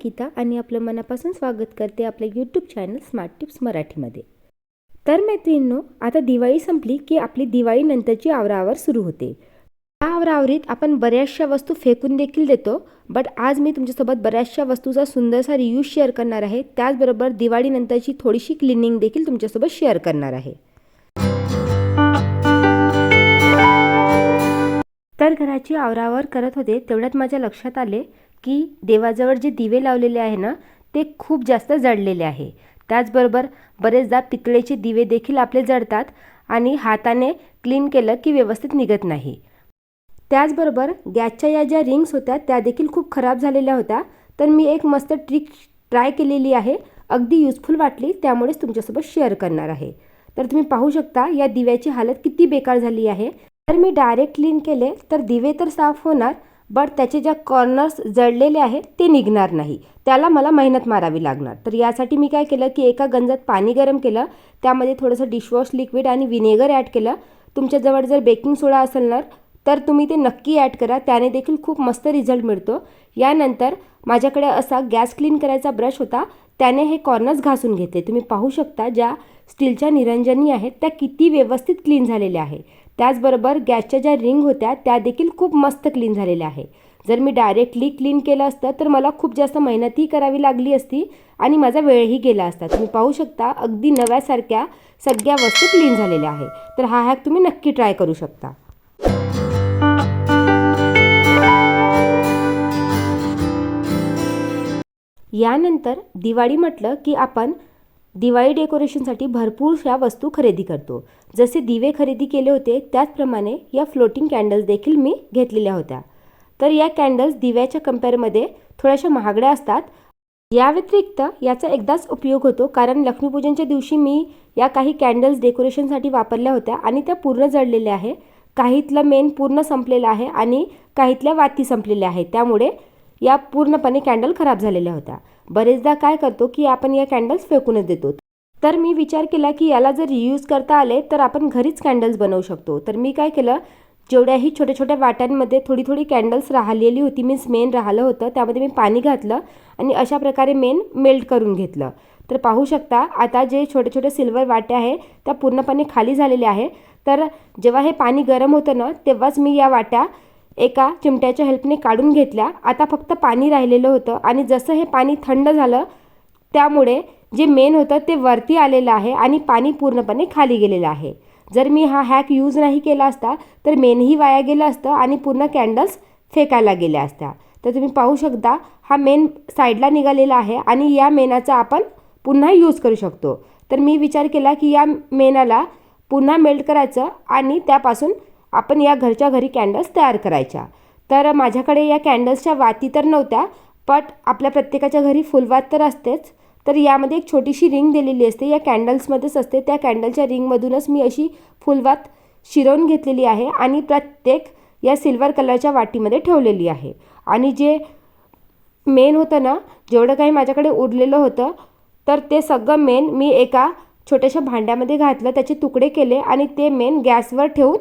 अंकिता आणि आपलं मनापासून स्वागत करते आपल्या यूट्यूब चॅनल स्मार्ट टिप्स मराठीमध्ये. तर मैत्रिणींनो आता दिवाळी संपली की आपली दिवाळीनंतरची आवराआवर सुरू होते. या आवरावरीत आपण बऱ्याचशा वस्तू फेकून देखील देतो बट आज मी तुमच्यासोबत बऱ्याचशा वस्तूचा सुंदरसा रिव्ह्यू शेअर करणार आहे. त्याचबरोबर दिवाळीनंतरची थोडीशी क्लिनिंग देखील तुमच्यासोबत शेअर करणार आहे. तर घराची आवरावर करत होते तेवढ्यात माझ्या लक्षात आले की देवाजवळ जे दिवे लावलेले आहे ना ते खूप जास्त जळलेले आहे. त्याचबरोबर बरेचदा पितळेचे दिवे देखील आपले जळतात आणि हाताने क्लीन केलं की व्यवस्थित निघत नाही. त्याचबरोबर गॅसच्या या ज्या रिंग्स होत्या त्या देखील खूप खराब झालेल्या होत्या. तर मी एक मस्त ट्रिक ट्राय केलेली आहे. अगदी युजफुल वाटली त्यामुळेच तुमच्यासोबत शेअर करणार आहे. तर तुम्ही पाहू शकता या दिव्याची हालत किती बेकार झाली आहे. तर मी डायरेक्ट क्लीन केले तर दिवे तर साफ होणार बट त्याचे ज्या कॉर्नर्स जळलेले आहेत ते निघणार नाही. त्याला मला मेहनत मारावी लागणार. तर यासाठी मी काय केलं की एका गंजात पाणी गरम केलं. त्यामध्ये थोडंसं डिशवॉश लिक्विड आणि विनेगर ॲड केलं. तुमच्याजवळ जर बेकिंग सोडा असेल ना तर तुम्ही ते नक्की ॲड करा. त्याने देखील खूप मस्त रिझल्ट मिळतो. यानंतर माझ्याकडे असा गॅस क्लीन करायचा ब्रश होता. त्याने हे कॉर्नर्स घासून घेतले. तुम्ही पाहू शकता ज्या स्टीलच्या निरंजनी आहेत त्या किती व्यवस्थित क्लीन झालेल्या आहे त्याचबरोबर गॅसच्या ज्या रिंग होत्या त्या देखील खूप मस्त क्लीन झालेल्या आहे. जर मी डायरेक्टली क्लीन केलं असतं तर मला खूप जास्त मेहनतही करावी लागली असती आणि माझा वेळही गेला असता. तुम्ही पाहू शकता अगदी नव्यासारख्या सगळ्या वस्तू क्लीन झालेल्या आहे. तर हा हॅक तुम्ही नक्की ट्राय करू शकता. यानंतर दिवाळी म्हटलं की आपण दिवाळी डेकोरेशनसाठी भरपूरशा वस्तू खरेदी करतो. जसे दिवे खरेदी केले होते त्याचप्रमाणे या फ्लोटिंग कॅन्डल्स देखील मी घेतलेल्या होत्या. तर या कॅन्डल्स दिव्याच्या कम्पेअरमध्ये थोड्याशा महागड्या असतात. या व्यतिरिक्त याचा एकदाच उपयोग होतो कारण लक्ष्मीपूजनच्या दिवशी मी या काही कॅन्डल्स डेकोरेशनसाठी वापरल्या होत्या आणि त्या पूर्ण जळलेल्या आहे. काहीतलं मेन पूर्ण संपलेलं आहे आणि काहीतल्या वाती संपलेल्या आहेत. त्यामुळे या पूर्णपणे कॅन्डल खराब झालेल्या होत्या. बरेचदा काय करतो की आपण या कॅन्डल्स फेकूनच देतो. तर मी विचार केला की याला जर रियूज करता आले तर आपण घरीच कॅन्डल्स बनवू शकतो. तर मी काय केलं जेवढ्याही छोट्या छोट्या वाट्यांमध्ये थोडी थोडी कॅन्डल्स राहिलेली होती मीन्स मेन राहिलं होतं त्यामध्ये मी पाणी घातलं आणि अशा प्रकारे मेन मेल्ट करून घेतलं. तर पाहू शकता आता जे छोटे छोटे सिल्वर वाट्या आहे त्या पूर्णपणे खाली झालेल्या आहे. तर जेव्हा हे पाणी गरम होतं ना तेव्हाच मी या वाट्या एका चिमट्याच्या हेल्पने काढून घेतल्या. आता फक्त पाणी राहिलेलं होतं आणि जसं हे पाणी थंड झालं त्यामुळे जे मेन होतं ते वरती आलेलं आहे आणि पाणी पूर्णपणे खाली गेलेलं आहे. जर मी हा हॅक यूज नाही केला असता तर मेनही वाया गेलं असतं आणि पूर्ण कॅन्डल्स फेकायला गेल्या असत्या. तर तुम्ही पाहू शकता हा मेन साईडला निघालेला आहे आणि या मेनाचा आपण पुन्हा यूज करू शकतो. तर मी विचार केला की या मेनाला पुन्हा मेल्ट करायचं आणि त्यापासून आपण या घरच्या घरी कॅन्डल्स तयार करायच्या. तर माझ्याकडे या कॅन्डल्सच्या वाती तर नव्हत्या बट आपल्या प्रत्येकाच्या घरी फुलवात तर असतेच. तर यामध्ये एक छोटीशी रिंग दिलेली असते. या कॅन्डल्समध्येच असते. त्या कॅन्डलच्या रिंगमधूनच मी अशी फुलवात शिरवून घेतलेली आहे आणि प्रत्येक या सिल्वर कलरच्या वाटीमध्ये ठेवलेली आहे. आणि जे मेन होतं ना जेवढं काही माझ्याकडे उरलेलं होतं तर ते सगळं मेन मी एका छोट्याशा भांड्यामध्ये घातलं त्याचे तुकडे केले आणि ते मेन गॅसवर ठेवून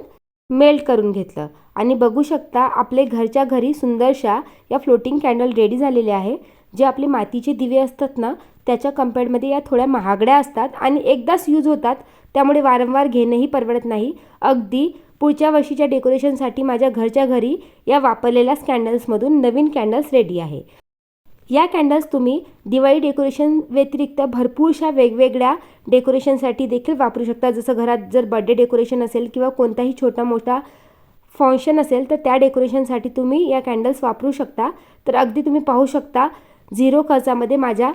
मेल्ट करून घेतलं. आणि बघू शकता आपले घरच्या घरी सुंदरशा या फ्लोटिंग कॅन्डल रेडी झालेले आहे. जे आपले मातीचे दिवे असतात ना त्याच्या कम्पेअरमध्ये या थोड्या महागड्या असतात आणि एकदाच यूज होतात. त्यामुळे वारंवार घेणंही परवडत नाही. अगदी पुढच्या वर्षीच्या डेकोरेशनसाठी माझ्या घरच्या घरी या वापरलेल्या कॅन्डल्समधून नवीन कॅन्डल्स रेडी आहे. या कॅन्डल्स तुम्ही दिवाळी डेकोरेशन व्यतिरिक्त भरपूरशा वेगवेगळ्या डेकोरेशनसाठी देखील वापरू शकता. जसं घरात जर बड्डे डेकोरेशन असेल किंवा कोणताही छोटा मोठा फंक्शन असेल तर त्या डेकोरेशनसाठी तुम्ही या कॅन्डल्स वापरू शकता. तर अगदी तुम्ही पाहू शकता झिरो खर्चामध्ये माझ्या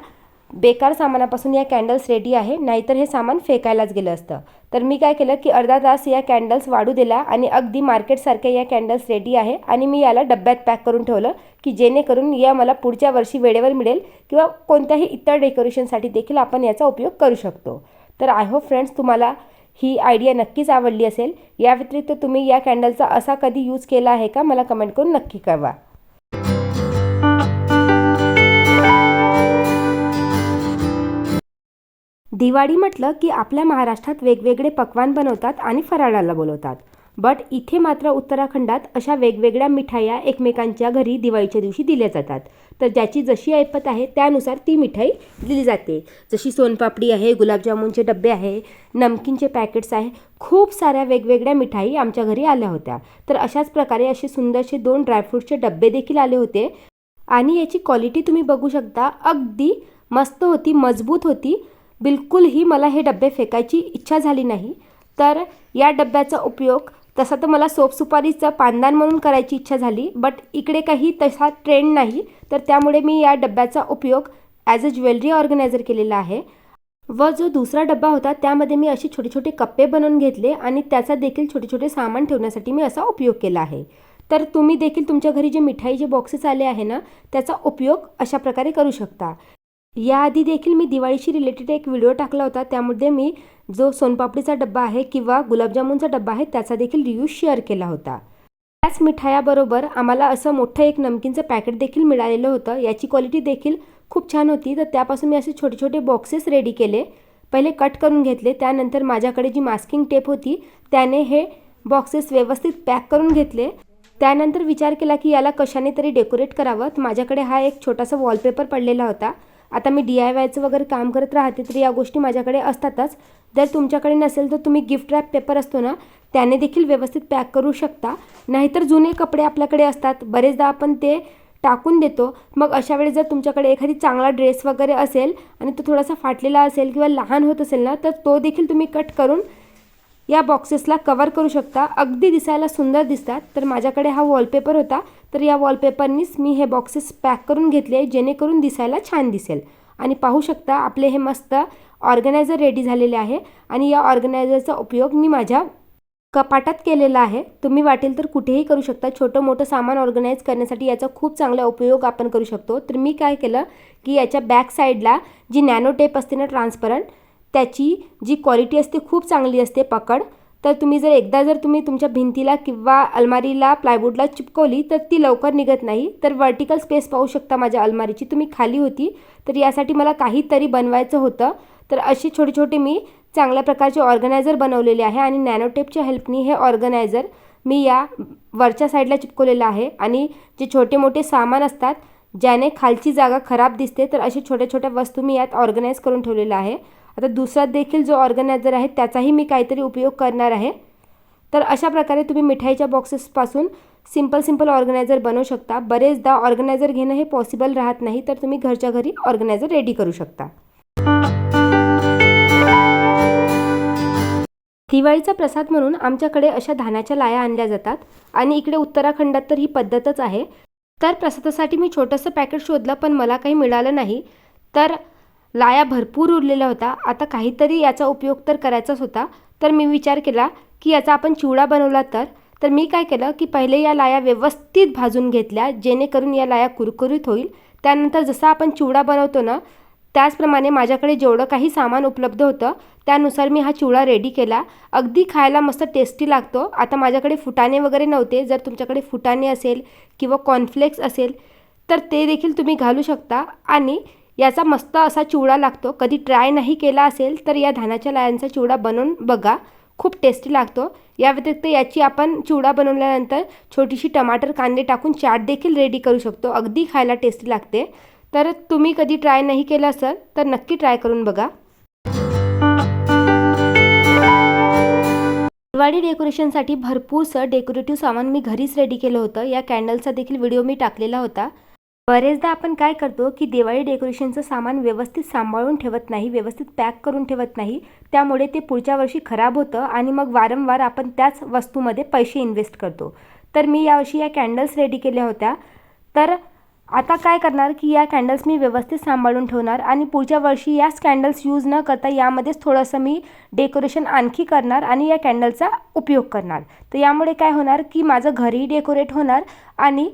बेकार सामानापासून या कॅन्डल्स रेडी आहे नाहीतर हे सामान फेकायलाच गेलं असतं. तर मी काय केलं की अर्धा तास या कॅन्डल्स वाढू दिला आणि अगदी मार्केटसारख्या या कॅन्डल्स रेडी आहे आणि मी याला डब्यात पॅक करून ठेवलं की जेणेकरून या मला पुढच्या वर्षी वेळेवर मिळेल किंवा कोणत्याही इतर डेकोरेशनसाठी देखील आपण याचा उपयोग करू शकतो. तर आय होप फ्रेंड्स तुम्हाला ही आयडिया नक्कीच आवडली असेल. या व्यतिरिक्त तुम्ही या कॅन्डलचा असा कधी यूज केला आहे का मला कमेंट करून नक्की कळवा. दिवाळी म्हटलं की आपल्या महाराष्ट्रात वेगवेगळे पक्वान बनवतात आणि फराळाला बोलवतात. बट इथे मात्र उत्तराखंडात अशा वेगवेगळ्या मिठाया एकमेकांच्या घरी दिवाळीच्या दिवशी दिल्या जातात. तर ज्याची जशी ऐपत आहे त्यानुसार ती मिठाई दिली जाते. जशी सोनपापडी आहे गुलाबजामुनचे डबे आहे नमकीनचे पॅकेट्स आहे खूप साऱ्या वेगवेगळ्या मिठाई आमच्या घरी आल्या होत्या. तर अशाच प्रकारे असे सुंदरसे दोन ड्रायफ्रूटचे डबे देखील आले होते. आणि याची क्वालिटी तुम्ही बघू शकता. अगदी मस्त होती मजबूत होती. बिलकुलही मला हे डबे फेकायची इच्छा झाली नाही. तर या डब्याचा उपयोग तसा तर मला सोप सुपारीचं पानदान म्हणून करायची इच्छा झाली बट इकडे काही तसा ट्रेंड नाही. तर त्यामुळे मी या डब्याचा उपयोग ॲज अ ज्वेलरी ऑर्गनायझर केलेला आहे. व जो दुसरा डब्बा होता त्यामध्ये मी असे छोटे छोटे कप्पे बनवून घेतले आणि त्याचा देखील छोटे छोटे सामान ठेवण्यासाठी मी असा उपयोग केला आहे. तर तुम्ही देखील तुमच्या घरी जे मिठाईचे बॉक्सेस आले आहे ना त्याचा उपयोग अशा प्रकारे करू शकता. याआधी देखील मी दिवाळीशी रिलेटेड एक व्हिडिओ टाकला होता. त्यामध्ये मी जो सोनपापडीचा डब्बा आहे किंवा गुलाबजामुनचा डब्बा आहे त्याचा देखील रिव्ह्यू शेअर केला होता. त्याच मिठायाबरोबर आम्हाला असं मोठं एक नमकीनचं पॅकेट देखील मिळालेलं होतं. याची क्वालिटी देखील खूप छान होती. तर त्यापासून मी असे छोटे छोटे बॉक्सेस रेडी केले. पहिले कट करून घेतले. त्यानंतर माझ्याकडे जी मास्किंग टेप होती त्याने हे बॉक्सेस व्यवस्थित पॅक करून घेतले. त्यानंतर विचार केला की याला कशाने तरी डेकोरेट करावं. माझ्याकडे हा एक छोटासा वॉलपेपर पडलेला होता. आता मी डी आय वायचं वगैरे काम करत राहते तर या गोष्टी माझ्याकडे असतातच. जर तुमच्याकडे नसेल तर तुम्ही गिफ्ट रॅप पेपर असतो ना त्याने देखील व्यवस्थित पॅक करू शकता. नाहीतर जुने कपडे आपल्याकडे असतात बरेचदा आपण ते टाकून देतो. मग अशा वेळेस जर तुमच्याकडे एखादी चांगला ड्रेस वगैरे असेल आणि तो थोडासा फाटलेला असेल किंवा लहान होत असेल ना तर तो देखील तुम्ही कट करून या बॉक्सेसला कवर करू शकता. अगदी दिसायला सुंदर दिसतात. तर माझ्याकडे हा वॉलपेपर होता. तर या वॉलपेपरनीच मी हे बॉक्सेस पॅक करून घेतले जेणेकरून दिसायला छान दिसेल. आणि पाहू शकता आपले हे मस्त ऑर्गनायझर रेडी झालेले आहे. आणि या ऑर्गनायझरचा उपयोग मी माझ्या कपाटात केलेला आहे. तुम्ही वाटेल तर कुठेही करू शकता. छोटं मोठं सामान ऑर्गनाईज करण्यासाठी याचा खूप चांगला उपयोग आपण करू शकतो. तर मी काय केलं की याच्या बॅक साईडला जी नॅनो टेप असते ना ट्रान्सपरंट त्याची जी क्वालिटी असते खूप चांगली असते पकड. तर तुम्ही जर एकदा जर तुम्ही तुमच्या भिंतीला किंवा अलमारीला प्लायवूडला चिपकवली तर ती लवकर निघत नाही. तर वर्टिकल स्पेस पाहू शकता माझ्या अलमारीची. तुम्ही खाली होती तर यासाठी मला काहीतरी बनवायचं होतं. तर असे छोटे छोटे मी चांगल्या प्रकारचे ऑर्गनायझर बनवलेले आहे आणि नॅनोटेपच्या हेल्पनी हे ऑर्गनायझर मी या वरच्या साईडला चिपकवलेलं आहे. आणि जे छोटे मोठे सामान असतात ज्याने खालची जागा खराब दिसते तर अशा छोट्या छोट्या वस्तू मी यात ऑर्गनाईज करून ठेवलेलं आहे. आता दुसरा देखील जो ऑर्गनायझर आहे त्याचाही मी काहीतरी उपयोग करणार आहे. तर अशा प्रकारे तुम्ही मिठाईच्या बॉक्सेसपासून सिंपल सिंपल ऑर्गनायझर बनवू शकता. बरेचदा ऑर्गनायझर घेणं हे पॉसिबल राहत नाही तर तुम्ही घरच्या घरी ऑर्गनायझर रेडी करू शकता. दिवाळीचा प्रसाद म्हणून आमच्याकडे अशा धान्याच्या लाया आणल्या जातात आणि इकडे उत्तराखंडात तर ही पद्धतच आहे. तर प्रसादासाठी मी छोटंसं पॅकेट शोधलं पण मला काही मिळालं नाही. तर लाया भरपूर उरलेला होता आता काहीतरी याचा उपयोग तर करायचाच होता. तर मी विचार केला की याचा आपण चिवडा बनवला तर? तर मी काय केलं की पहिले या लाया व्यवस्थित भाजून घेतल्या जेणेकरून या लाया कुरकुरीत होईल. त्यानंतर जसा आपण चिवडा बनवतो ना त्याचप्रमाणे माझ्याकडे जेवढं काही सामान उपलब्ध होतं त्यानुसार मी हा चिवडा रेडी केला. अगदी खायला मस्त टेस्टी लागतो. आता माझ्याकडे फुटाणे वगैरे नव्हते. जर तुमच्याकडे फुटाणे असेल किंवा कॉर्नफ्लेक्स असेल तर ते देखील तुम्ही घालू शकता. आणि याचा मस्त असा चिवडा लागतो. कधी ट्राय नाही केला असेल तर या धानाच्या लायांचा चिवडा बनवून बघा. खूप टेस्टी लागतो. या व्यतिरिक्त याची आपण चिवडा बनवल्यानंतर छोटीशी टमाटर कांदे टाकून चाट देखील रेडी करू शकतो. अगदी खायला टेस्टी लागते. तर तुम्ही कधी ट्राय नाही केलं असेल तर नक्की ट्राय करून बघा. दिवाळी डेकोरेशनसाठी भरपूरसं डेकोरेटिव्ह सामान मी घरीच रेडी केलं होतं. या कॅन्डलचा देखील व्हिडिओ मी टाकलेला होता. बरेचदा आपण काय करतो की दिवाळी डेकोरेशनचं सामान व्यवस्थित सांभाळून ठेवत नाही व्यवस्थित पॅक करून ठेवत नाही. त्यामुळे ते पुढच्या वर्षी खराब होतं आणि मग वारंवार आपण त्याच वस्तूमध्ये पैसे इन्व्हेस्ट करतो. तर मी यावर्षी या कॅन्डल्स रेडी केल्या होत्या. तर आता काय करणार की या कॅन्डल्स मी व्यवस्थित सांभाळून ठेवणार आणि पुढच्या वर्षी याच कॅन्डल्स यूज न करता यामध्येच थोडंसं मी डेकोरेशन आणखी करणार आणि या कॅन्डलचा उपयोग करणार. तर यामुळे काय होणार की माझं घरही डेकोरेट होणार आणि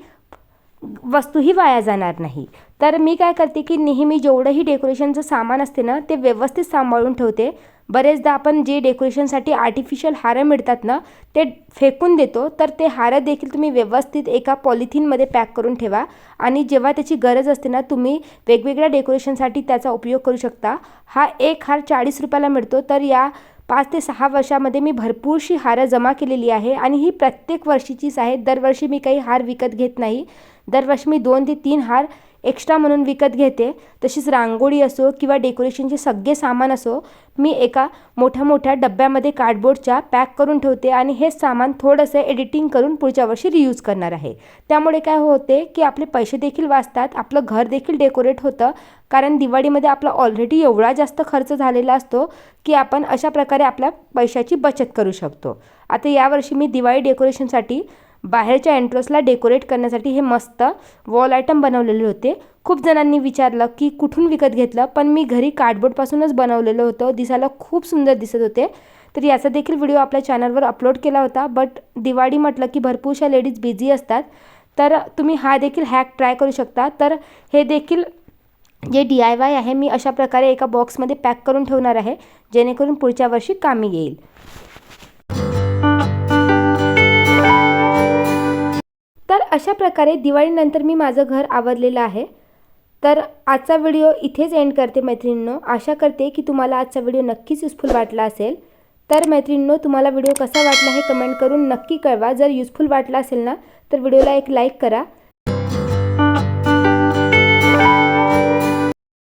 वस्तूही वाया जाणार नाही. तर मी काय करते की नेहमी जेवढंही डेकोरेशनचं सामान असते ना ते व्यवस्थित सांभाळून ठेवते. बरेचदा आपण जे डेकोरेशनसाठी आर्टिफिशियल हारं मिळतात ना ते फेकून देतो. तर ते हारं देखील तुम्ही व्यवस्थित एका पॉलिथिनमध्ये पॅक करून ठेवा. आणि जेव्हा त्याची गरज असते ना तुम्ही वेगवेगळ्या डेकोरेशनसाठी त्याचा उपयोग करू शकता. हा एक हार चाळीस रुपयाला मिळतो. तर या पाच ते सहा वर्षामध्ये मी भरपूरशी हारं जमा केलेली आहे. आणि ही प्रत्येक वर्षीचीच आहे. दरवर्षी मी काही हार विकत घेत नाही. दरवर्षी मी दोन ते तीन हार एक्स्ट्रा म्हणून विकत घेते. तशीच रांगोळी असो किंवा डेकोरेशनचे सगळे सामान असो मी एका मोठ्या मोठ्या डब्यामध्ये कार्डबोर्डच्या पॅक करून ठेवते आणि हेच सामान थोडंसं एडिटिंग करून पुढच्या वर्षी रियूज करणार आहे. त्यामुळे काय होते की आपले पैसे देखील वाचतात आपलं घर देखील डेकोरेट होतं कारण दिवाळीमध्ये आपला ऑलरेडी एवढा जास्त खर्च झालेला असतो की आपण अशा प्रकारे आपल्या पैशाची बचत करू शकतो. आता यावर्षी मी दिवाळी डेकोरेशनसाठी बाहेरच्या एंट्रन्सला डेकोरेट करण्यासाठी हे मस्त वॉल आयटम बनवलेले होते. खूप जणांनी विचारलं की कुठून विकत घेतलं पण मी घरी कार्डबोर्डपासूनच बनवलेलं होतं. दिसायला खूप सुंदर दिसत होते. तर याचा देखील व्हिडिओ आपल्या चॅनलवर अपलोड केला होता. बट दिवाळी म्हटलं की भरपूरशा लेडीज बिझी असतात. तर तुम्ही हा देखील हॅक ट्राय करू शकता. तर हे देखील जे डी आय वाय आहे मी अशा प्रकारे एका बॉक्समध्ये पॅक करून ठेवणार आहे. जेणेकरून पुढच्या वर्षी कामी येईल. अशा प्रकारे दिवाळीनंतर मी माझं घर आवरलेलं आहे. तर आजचा व्हिडिओ इथेच एंड करते मैत्रिणींनो. आशा करते की तुम्हाला आजचा व्हिडिओ नक्कीच युजफुल वाटला असेल. तर मैत्रिणींनो तुम्हाला व्हिडिओ कसा वाटला हे कमेंट करून नक्की कळवा. जर युजफुल वाटला असेल ना तर व्हिडिओला एक लाईक करा.